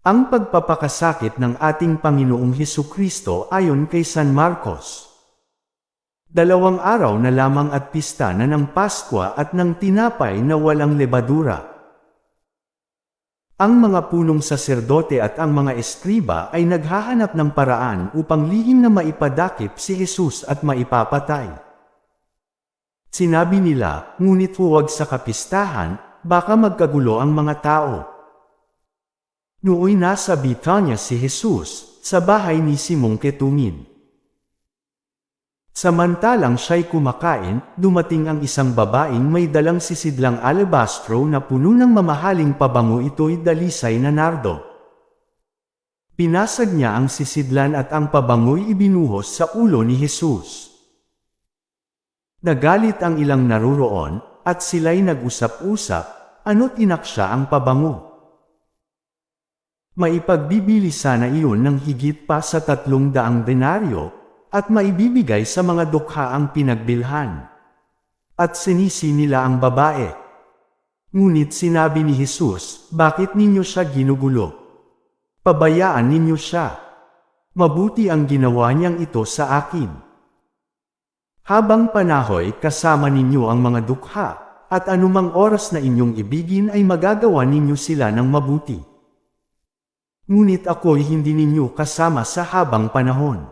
Ang pagpapakasakit ng ating Panginoong Heso Kristo ayon kay San Marcos. Dalawang araw na lamang at pista na ng Paskwa at ng tinapay na walang lebadura. Ang mga punong saserdote at ang mga eskriba ay naghahanap ng paraan upang lihim na maipadakip si Jesus at maipapatay. Sinabi nila, ngunit huwag sa kapistahan, baka magkagulo ang mga tao. Nooy nasa Bitanya si Jesus, sa bahay ni Simong Ketungin. Samantalang siya'y kumakain, dumating ang isang babaeng may dalang sisidlang alabastro na puno ng mamahaling pabango ito'y dalisay na nardo. Pinasag niya ang sisidlan at ang pabango'y ibinuhos sa ulo ni Jesus. Nagalit ang ilang naruroon, at sila'y nag-usap-usap, ano't inaksya ang pabango. Maipagbibili sana iyon ng higit pa sa tatlong daang denaryo, at maibibigay sa mga dukha ang pinagbilhan. At sinisi nila ang babae. Ngunit sinabi ni Jesus, bakit ninyo siya ginugulo? Pabayaan ninyo siya. Mabuti ang ginawa niyang ito sa akin. Habang panahoy kasama ninyo ang mga dukha, at anumang oras na inyong ibigin ay magagawa ninyo sila ng mabuti. Ngunit ako'y hindi ninyo kasama sa habang panahon.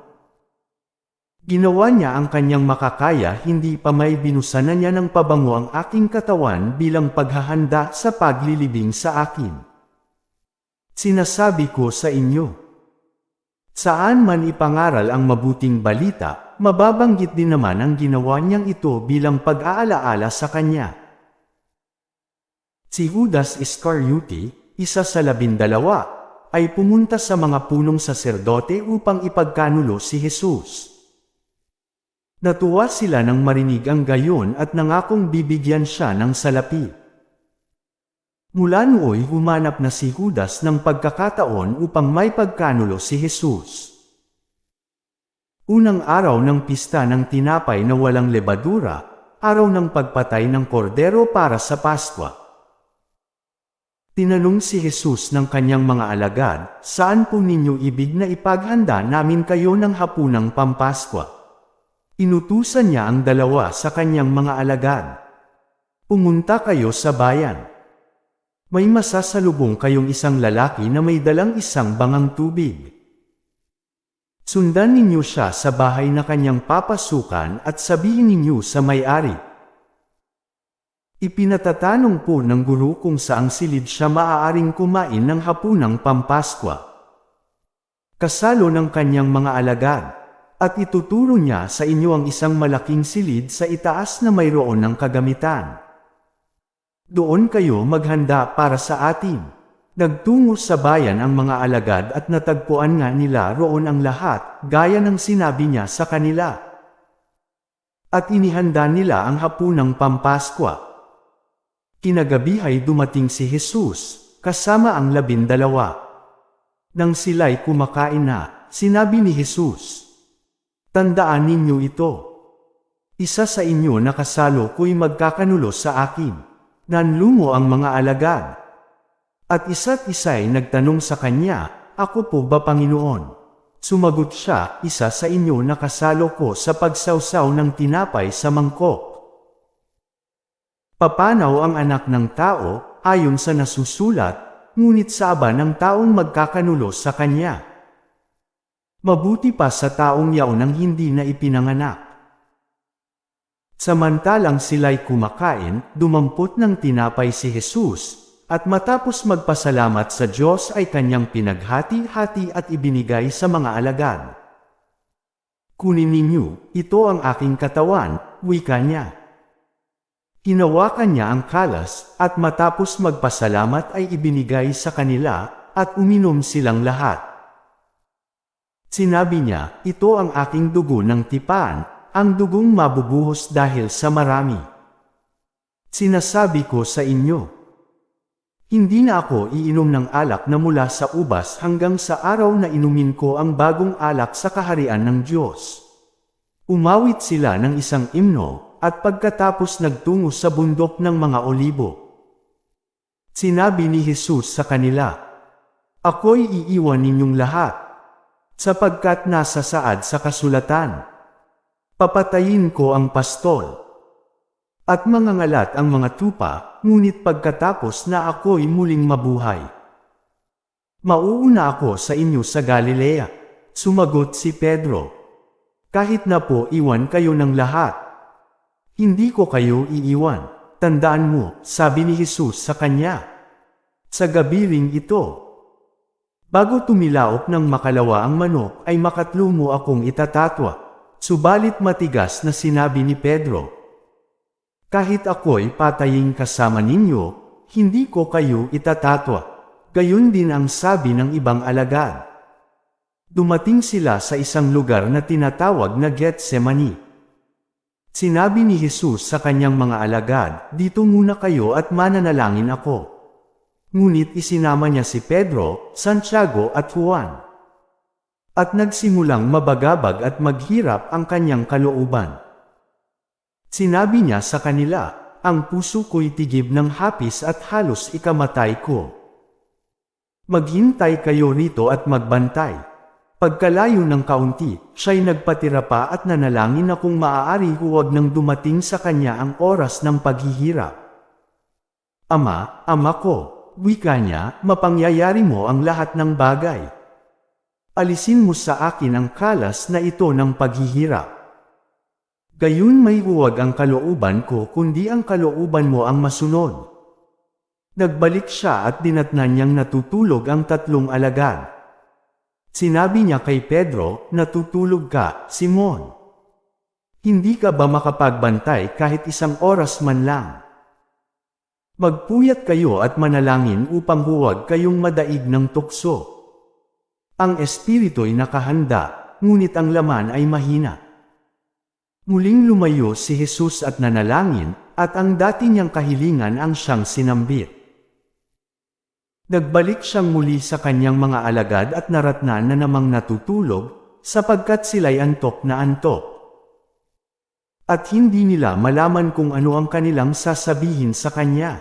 Ginawa niya ang kanyang makakaya hindi pa may binusanan niya ng pabango ang aking katawan bilang paghahanda sa paglilibing sa akin. Sinasabi ko sa inyo, saan man ipangaral ang mabuting balita, mababanggit din naman ang ginawa niyang ito bilang pag-aalaala sa kanya. Si Judas Iscariote, isa sa labindalawa, ay pumunta sa mga punong saserdote upang ipagkanulo si Jesus. Natuwa sila nang marinig ang gayon at nangakong bibigyan siya ng salapi. Mula nooy humanap na si Judas ng pagkakataon upang may pagkanulo si Jesus. Unang araw ng pista ng tinapay na walang lebadura, araw ng pagpatay ng kordero para sa Paskwa. Tinanong si Jesus ng kanyang mga alagad, saan po ninyo ibig na ipaghanda namin kayo ng hapunang pampaskwa? Inutusan niya ang dalawa sa kanyang mga alagad. Pumunta kayo sa bayan. May masasalubong kayong isang lalaki na may dalang isang bangang tubig. Sundan ninyo siya sa bahay na kanyang papasukan at sabihin ninyo sa may-ari, Ipinatatanong po ng guru kung saang silid siya maaaring kumain ng hapunang pampaskwa. Kasalo ng kanyang mga alagad, at ituturo niya sa inyo ang isang malaking silid sa itaas na mayroon ng kagamitan. Doon kayo maghanda para sa atin. Nagtungo sa bayan ang mga alagad at natagpuan nga nila roon ang lahat, gaya ng sinabi niya sa kanila. At inihanda nila ang hapunang pampaskwa. Kinagabihay dumating si Jesus, kasama ang labindalawa. Nang sila'y kumakain na, sinabi ni Jesus, Tandaan ninyo ito. Isa sa inyo na kasalo ko'y magkakanulo sa akin. Nanlungo ang mga alagad. At isa't isa'y nagtanong sa kanya, Ako po ba Panginoon? Sumagot siya, isa sa inyo na kasalo ko sa pagsawsaw ng tinapay sa mangkok. Papanaw ang anak ng tao, ayon sa nasusulat, ngunit saba ng taong magkakanulo sa kanya. Mabuti pa sa taong yaon ang hindi na ipinanganak. Samantalang sila'y kumakain, dumampot ng tinapay si Jesus, at matapos magpasalamat sa Diyos ay kanyang pinaghati-hati at ibinigay sa mga alagad. Kunin ninyo, ito ang aking katawan, wika niya. Hinawakan niya ang kalas, at matapos magpasalamat ay ibinigay sa kanila, at uminom silang lahat. Sinabi niya, ito ang aking dugo ng tipaan, ang dugong mabubuhos dahil sa marami. Sinasabi ko sa inyo, hindi na ako iinom ng alak na mula sa ubas hanggang sa araw na inumin ko ang bagong alak sa kaharian ng Diyos. Umawit sila ng isang imno, at pagkatapos nagtungo sa bundok ng mga olibo. Sinabi ni Jesus sa kanila, Ako'y iiwan ninyong lahat. Sapagkat nasa saad sa kasulatan. Papatayin ko ang pastol. At mangangalat ang mga tupa, ngunit pagkatapos na ako'y muling mabuhay. Mauuna ako sa inyo sa Galilea. Sumagot si Pedro. Kahit na po iwan kayo ng lahat. Hindi ko kayo iiwan. Tandaan mo, sabi ni Jesus sa kanya. Sa gabi ring ito. Bago tumilaok ng makalawa ang manok ay makatlo mo akong itatatwa. Subalit matigas na sinabi ni Pedro. Kahit ako'y pataying kasama ninyo, hindi ko kayo itatatwa. Gayon din ang sabi ng ibang alagad. Dumating sila sa isang lugar na tinatawag na Getsemani. Sinabi ni Jesus sa kanyang mga alagad, Dito muna kayo at mananalangin ako. Ngunit isinama niya si Pedro, Santiago at Juan. At nagsimulang mabagabag at maghirap ang kanyang kalooban. Sinabi niya sa kanila, Ang puso ko'y tigib ng hapis at halos ikamatay ko. Maghintay kayo rito at magbantay. Pagkalayo ng kaunti, siya'y nagpatira pa at nanalangin na kung maaari huwag nang dumating sa kanya ang oras ng paghihirap. Ama, ama ko, wika niya, mapangyayari mo ang lahat ng bagay. Alisin mo sa akin ang kalas na ito ng paghihirap. Gayun may huwag ang kalooban ko kundi ang kalooban mo ang masunod. Nagbalik siya at dinatnan niyang natutulog ang tatlong alagad. Sinabi niya kay Pedro, natutulog ka, Simon. Hindi ka ba makapagbantay kahit isang oras man lang? Magpuyat kayo at manalangin upang huwag kayong madaig ng tukso. Ang espiritu'y nakahanda, ngunit ang laman ay mahina. Muling lumayo si Jesus at nanalangin, at ang dati niyang kahilingan ang siyang sinambit. Nagbalik siyang muli sa kanyang mga alagad at naratnan na namang natutulog, sapagkat sila'y antok na antok. At hindi nila malaman kung ano ang kanilang sasabihin sa kanya.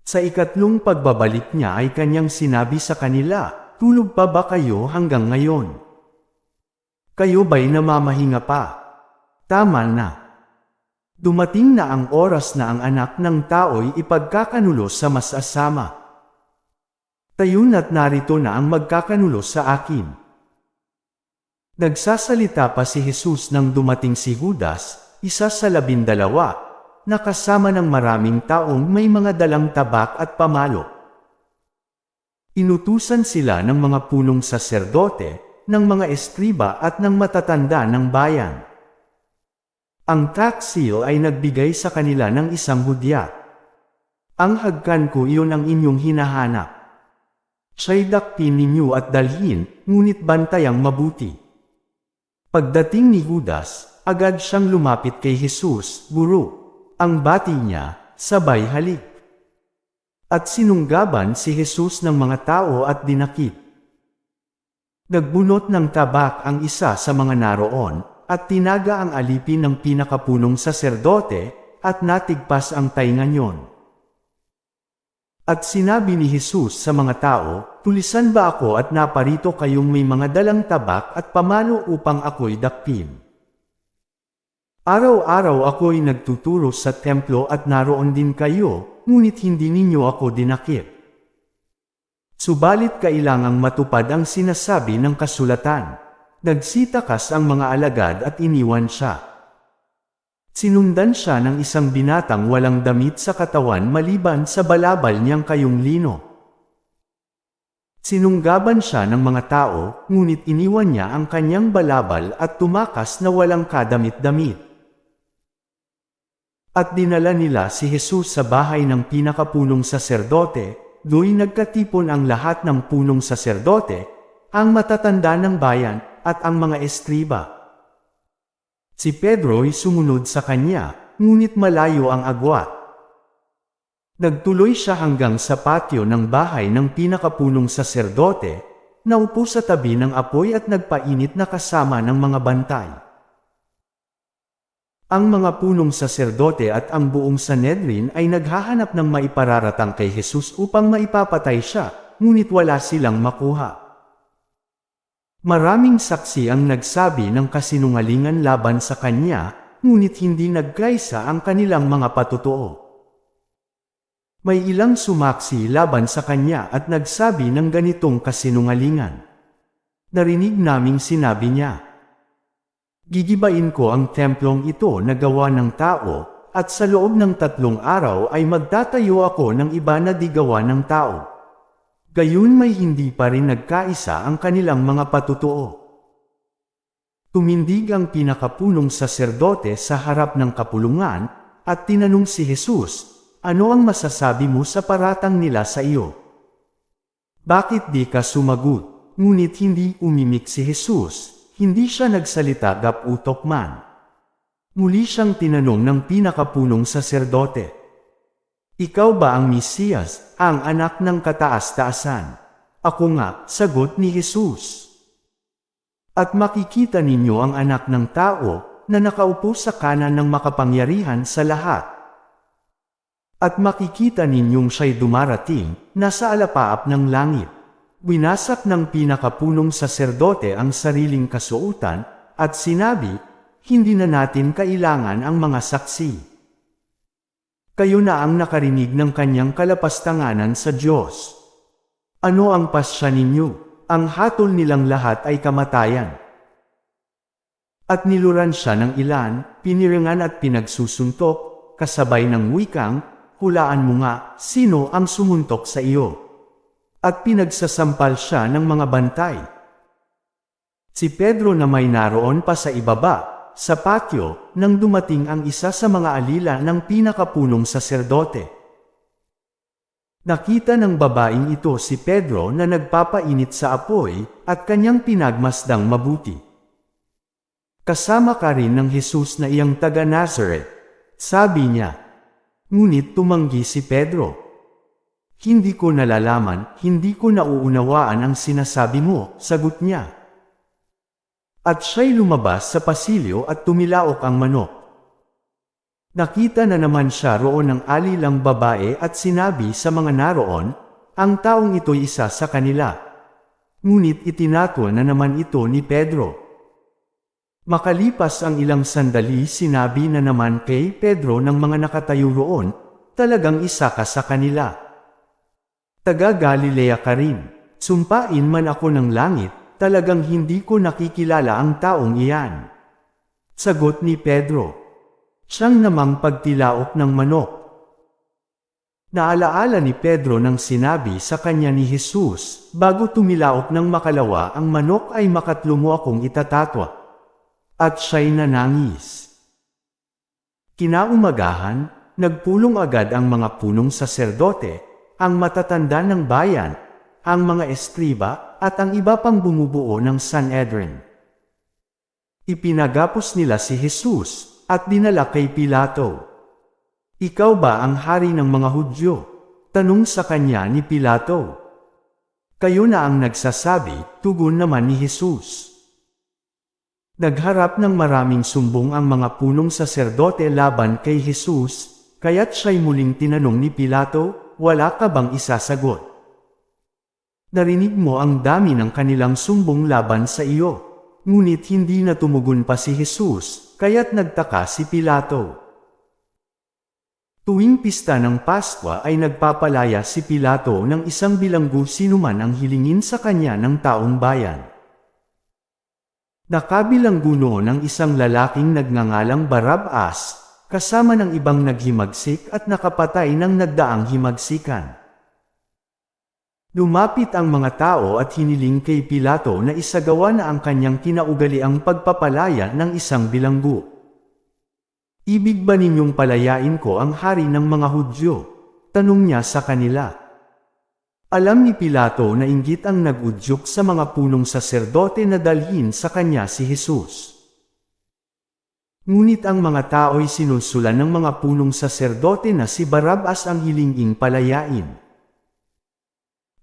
Sa ikatlong pagbabalik niya ay kanyang sinabi sa kanila, Tulog pa ba kayo hanggang ngayon? Kayo ba'y namamahinga pa? Tama na. Dumating na ang oras na ang anak ng tao'y ipagkakanulo sa masasama. Tayun at narito na ang magkakanulo sa akin. Nagsasalita pa si Jesus nang dumating si Judas, isa sa labindalawa, na kasama ng maraming taong may mga dalang tabak at pamalo. Inutusan sila ng mga punong saserdote, ng mga estriba at ng matatanda ng bayan. Ang tax seal ay nagbigay sa kanila ng isang hudya. Ang hagkan ko iyon ang inyong hinahanap. Siya'y dakpin ninyo at dalhin, ngunit bantayang mabuti. Pagdating ni Judas, agad siyang lumapit kay Jesus, Guru. Ang bati niya, sabay halik. At sinunggaban si Jesus ng mga tao at dinakip. Nagbunot ng tabak ang isa sa mga naroon, at tinaga ang alipin ng pinakapunong saserdote, at natigpas ang tainga niyon. At sinabi ni Jesus sa mga tao, Tulisan ba ako at naparito kayong may mga dalang tabak at pamalo upang ako'y dakpin? Araw-araw ako'y nagtuturo sa templo at naroon din kayo, ngunit hindi ninyo ako dinakip. Subalit kailangang matupad ang sinasabi ng kasulatan. Nagsitakas ang mga alagad at iniwan siya. Sinundan siya ng isang binatang walang damit sa katawan maliban sa balabal niyang kayong lino. Sinunggaban siya ng mga tao, ngunit iniwan niya ang kanyang balabal at tumakas na walang kadamit-damit. At dinala nila si Jesus sa bahay ng pinakapunong saserdote, do'y nagkatipon ang lahat ng punong saserdote, ang matatanda ng bayan, at ang mga estriba. Si Pedro'y sumunod sa kanya, ngunit malayo ang agwat. Nagtuloy siya hanggang sa patio ng bahay ng pinakapunong saserdote, naupo sa tabi ng apoy at nagpainit na kasama ng mga bantay. Ang mga punong saserdote at ang buong Sanedrin ay naghahanap ng maipararatang kay Jesus upang maipapatay siya, ngunit wala silang makuha. Maraming saksi ang nagsabi ng kasinungalingan laban sa kanya, ngunit hindi nagkaisa ang kanilang mga patotoo. May ilang sumaksi laban sa kanya at nagsabi ng ganitong kasinungalingan. Narinig naming sinabi niya, Gigibain ko ang templong ito na gawa ng tao, at sa loob ng tatlong araw ay magtatayo ako ng iba na di gawa ng tao. Gayun may hindi pa rin nagkaisa ang kanilang mga patutuo. Tumindig ang pinakapunong saserdote sa harap ng kapulungan, at tinanong si Jesus, Ano ang masasabi mo sa paratang nila sa iyo? Bakit di ka sumagot? Ngunit hindi umimik si Jesus, hindi siya nagsalita gaputok man. Muli siyang tinanong ng pinakapunong saserdote. Ikaw ba ang Mesiyas, ang anak ng kataas-taasan? Ako nga, sagot ni Jesus. At makikita ninyo ang anak ng tao na nakaupo sa kanan ng makapangyarihan sa lahat. At makikita ninyong siya'y dumarating, nasa alapaap ng langit. Winasak ng pinakapunong saserdote ang sariling kasuotan, at sinabi, hindi na natin kailangan ang mga saksi. Kayo na ang nakarinig ng kanyang kalapastanganan sa Diyos. Ano ang pasya ninyo? Ang hatol nilang lahat ay kamatayan. At niluran siya ng ilan, piniringan at pinagsusuntok, kasabay ng wikang, hulaan mo nga, sino ang sumuntok sa iyo? At pinagsasampal siya ng mga bantay. Si Pedro na may naroon pa sa ibaba, sa patio, nang dumating ang isa sa mga alila ng pinakapunong saserdote. Nakita ng babaeng ito si Pedro na nagpapainit sa apoy at kanyang pinagmasdang mabuti. Kasama ka rin ng Jesus na iyang taga Nazareth. Sabi niya. Ngunit tumanggi si Pedro. Hindi ko nalalaman, hindi ko nauunawaan ang sinasabi mo, sagot niya. At siya'y lumabas sa pasilyo at tumilaok ang manok. Nakita na naman siya roon ng alilang babae at sinabi sa mga naroon, ang taong ito'y isa sa kanila. Ngunit itinato na naman ito ni Pedro. Makalipas ang ilang sandali sinabi na naman kay Pedro ng mga nakatayo roon, talagang isa ka sa kanila. Taga Galilea ka rin, sumpain man ako ng langit, talagang hindi ko nakikilala ang taong iyan. Sagot ni Pedro. Siyang namang pagtilaok ng manok. Naalaala ni Pedro nang sinabi sa kanya ni Jesus, bago tumilaok ng makalawa ang manok ay makatlumo akong itatatwa. At siya'y nanangis. Kinaumagahan, nagpulong agad ang mga punong saserdote, ang matatanda ng bayan, ang mga estriba, at ang iba pang bumubuo ng Sanhedrin. Ipinagapos nila si Jesus, at dinala kay Pilato. Ikaw ba ang hari ng mga Hudyo? Tanong sa kanya ni Pilato. Kayo na ang nagsasabi, tugon naman ni Jesus. Nagharap ng maraming sumbong ang mga punong saserdote laban kay Jesus, kaya't siya'y muling tinanong ni Pilato, wala ka bang isasagot? Narinig mo ang dami ng kanilang sumbong laban sa iyo. Ngunit hindi na tumugon pa si Jesus, kaya't nagtaka si Pilato. Tuwing pista ng Paskwa ay nagpapalaya si Pilato ng isang bilanggo sinuman ang hilingin sa kanya ng taong bayan. Nakabilanggo noon ang isang lalaking nagngangalang Barabas, kasama ng ibang naghimagsik at nakapatay ng nagdaang himagsikan. Lumapit ang mga tao at hiniling kay Pilato na isagawa na ang kanyang kinaugaliang pagpapalaya ng isang bilanggo. Ibig ba ninyong palayain ko ang hari ng mga Hudyo? Tanong niya sa kanila. Alam ni Pilato na inggit ang nagudyok sa mga punong saserdote na dalhin sa kanya si Jesus. Ngunit ang mga tao'y sinusulan ng mga punong saserdote na si Barabas ang hilinging palayain.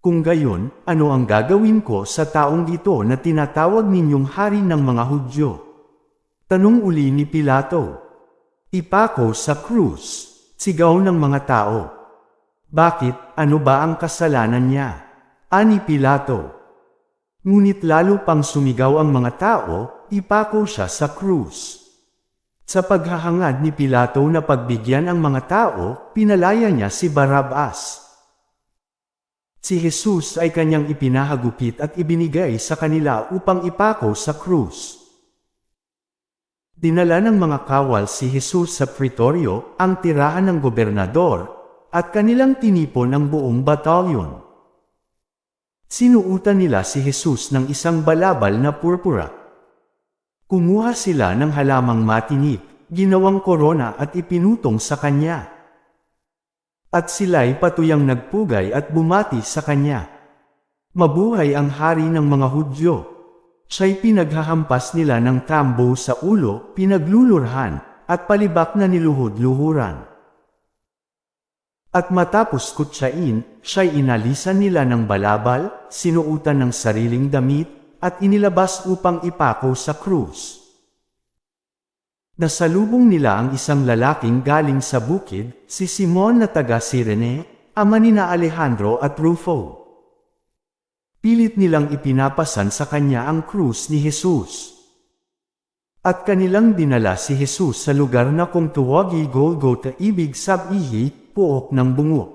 Kung gayon, ano ang gagawin ko sa taong ito na tinatawag ninyong hari ng mga Hudyo? Tanong uli ni Pilato. Ipako sa krus. Sigaw ng mga tao. Bakit, ano ba ang kasalanan niya? Ani Pilato. Ngunit lalo pang sumigaw ang mga tao, ipako siya sa krus. Sa paghahangad ni Pilato na pagbigyan ang mga tao, pinalaya niya si Barabas. Si Jesus ay kanyang ipinahagupit at ibinigay sa kanila upang ipako sa krus. Dinala ng mga kawal si Jesus sa pretorio, ang tirahan ng gobernador, at kanilang tinipon ang buong batalyon. Sinuutan nila si Jesus ng isang balabal na purpura. Kumuha sila ng halamang matinik, ginawang korona at ipinutong sa kanya. At sila'y patuyang nagpugay at bumati sa kanya. Mabuhay ang hari ng mga Hudyo. Siya'y pinaghahampas nila ng tambo sa ulo, pinaglulurhan, at palibak na niluhod-luhuran. At matapos kutsain, siya'y inalisan nila ng balabal, sinuutan ng sariling damit, at inilabas upang ipako sa krus. Nasalubong nila ang isang lalaking galing sa bukid, si Simon na taga Sirene, ama ni na Alejandro at Rufo. Pilit nilang ipinapasan sa kanya ang krus ni Jesus. At kanilang dinala si Jesus sa lugar na kung tuwagi Golgotha ibig sabihi, puok ng bungo.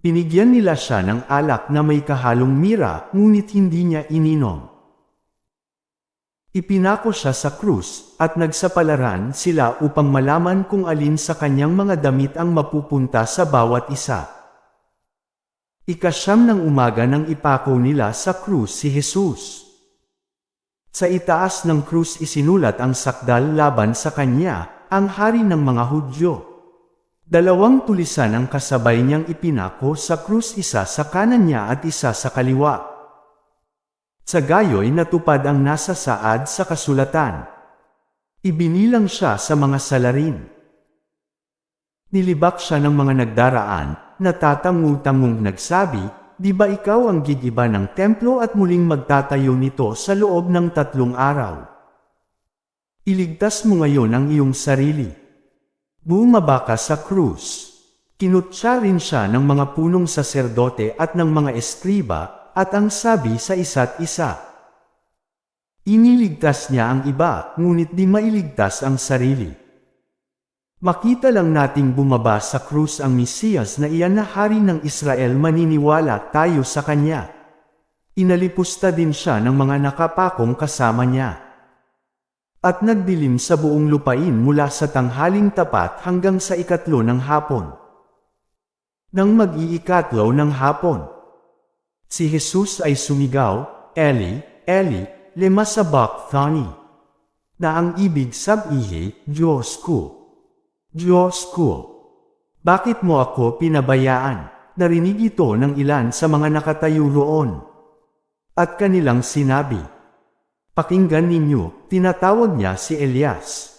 Pinigyan nila siya ng alak na may kahalong mira, ngunit hindi niya ininom. Ipinako siya sa krus, at nagsapalaran sila upang malaman kung alin sa kanyang mga damit ang mapupunta sa bawat isa. Ikasyam ng umaga nang ipako nila sa krus si Jesus. Sa itaas ng krus isinulat ang sakdal laban sa kanya, ang hari ng mga Hudyo. Dalawang tulisan ang kasabay niyang ipinako sa krus isa sa kanan niya at isa sa kaliwa. Sa gayo'y natupad ang nasa saad sa kasulatan. Ibinilang siya sa mga salarin. Nilibak siya ng mga nagdaraan, natatangu-tangong nagsabi, Di ba ikaw ang gigiba ng templo at muling magtatayo nito sa loob ng tatlong araw? Iligtas mo ngayon ang iyong sarili. Bumaba ka sa krus. Kinutsa rin siya ng mga punong saserdote at ng mga eskriba, at ang sabi sa isa't isa. Iniligtas niya ang iba, ngunit di mailigtas ang sarili. Makita lang nating bumaba sa krus ang Mesiyas na iyan na hari ng Israel maniniwala tayo sa kanya. Inalipusta din siya ng mga nakapakong kasama niya. At nagdilim sa buong lupain mula sa tanghaling tapat hanggang sa ikatlo ng hapon. Nang mag-iikatlo ng hapon, Si Jesus ay sumigaw, Eli, Eli, lema sabachthani, na ang ibig sabihin, Diyos ko. Diyos ko. Bakit mo ako pinabayaan? Narinig ito ng ilan sa mga nakatayo roon. At kanilang sinabi, Pakinggan ninyo, tinatawag niya si Elias.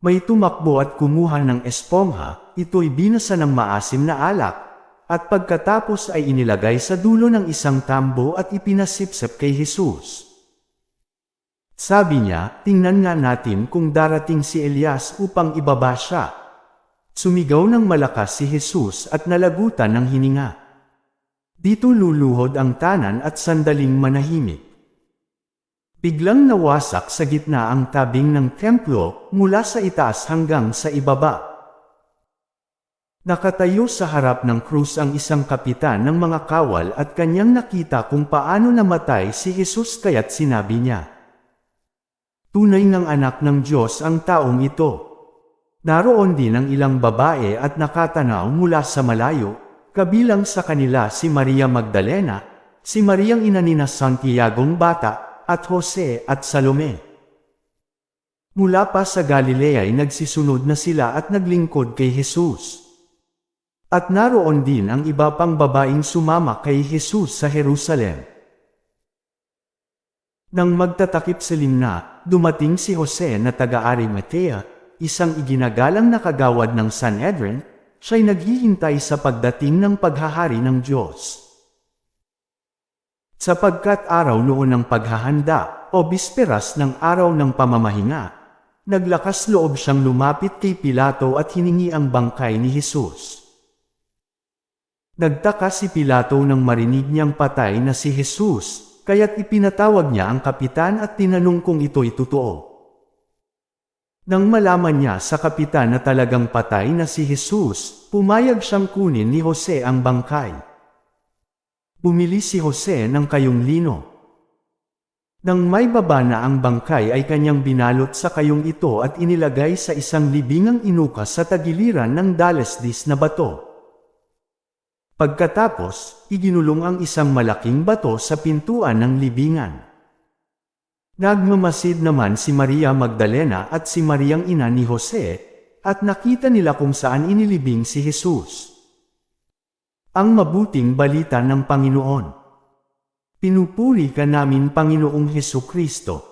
May tumakbo at kumuha ng espongha, ito'y binasa ng maasim na alak, at pagkatapos ay inilagay sa dulo ng isang tambo at ipinasipsip kay Jesus. Sabi niya, tingnan nga natin kung darating si Elias upang ibaba siya. Sumigaw ng malakas si Jesus at nalagutan ng hininga. Dito luluhod ang tanan at sandaling manahimik. Biglang nawasak sa gitna ang tabing ng templo mula sa itaas hanggang sa ibaba. Nakatayo sa harap ng krus ang isang kapitan ng mga kawal at kanyang nakita kung paano namatay si Jesus kaya't sinabi niya. Tunay ng anak ng Diyos ang taong ito. Naroon din ang ilang babae at nakatanaw mula sa malayo, kabilang sa kanila si Maria Magdalena, si Mariang ina ni na Santiagong bata, at Jose at Salome. Mula pa sa Galilea ay nagsisunod na sila at naglingkod kay Jesus. At naroon din ang iba pang babaeng sumama kay Jesus sa Jerusalem. Nang magtatakip silim na, dumating si Jose na taga-Arimatea, isang iginagalang na kagawad ng Sanhedrin, siya'y naghihintay sa pagdating ng paghahari ng Diyos. Sapagkat araw noon ng paghahanda, o bisperas ng araw ng pamamahinga, naglakas loob siyang lumapit kay Pilato at hiningi ang bangkay ni Jesus. Nagtaka si Pilato nang marinig niyang patay na si Jesus, kaya't ipinatawag niya ang kapitan at tinanong kung ito'y totoo. Nang malaman niya sa kapitan na talagang patay na si Jesus, pumayag siyang kunin ni Jose ang bangkay. Bumili si Jose ng kayong lino. Nang may baba na ang bangkay ay kanyang binalot sa kayong ito at inilagay sa isang libingang inukas sa tagiliran ng dalesdis na bato. Pagkatapos, iginulong ang isang malaking bato sa pintuan ng libingan. Nagmamasid naman si Maria Magdalena at si Mariang ina ni Jose, at nakita nila kung saan inilibing si Jesus. Ang mabuting balita ng Panginoon. Pinupuri ka namin Panginoong Heso Kristo,